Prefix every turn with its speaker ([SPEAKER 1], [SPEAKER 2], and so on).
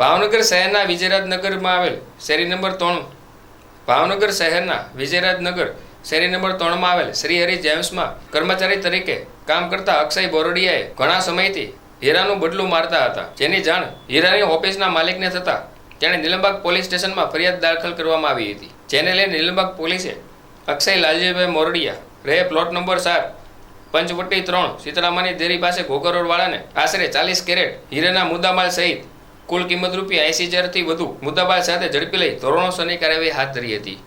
[SPEAKER 1] ભાવનગર શહેરના વિજયરાજનગરમાં આવેલ શેરી નંબર ત્રણ. ભાવનગર શહેરના વિજયરાજનગર શેરી નંબર ત્રણમાં આવેલ શ્રી હરિ જેમ્સમાં કર્મચારી તરીકે કામ કરતા અક્ષય બોરડિયાએ ઘણા સમયથી હીરાનું બદલું મારતા હતા. જેની જાણ હીરાની ઓફિસના માલિકને થતાં તેણે નીલમબાગ પોલીસ સ્ટેશનમાં ફરિયાદ દાખલ કરવામાં આવી હતી. જેને લઈને નીલમબાગ પોલીસે અક્ષય લાલજીભાઈ મોરડિયા, રહે પ્લોટ નંબર સાત પંચવટી ત્રણ, સીતરામાની દેરી પાસે ઘોઘરોડવાળાને આશરે ચાલીસ કેરેટ હીરાના મુદ્દામાલ સહિત કુલ કિંમત રૂપિયા એસી હજારથી વધુ મુદ્દાબાદ સાથે ઝડપી લઈ ધોરણોસરની કાર્યવાહી હાથ ધરી હતી.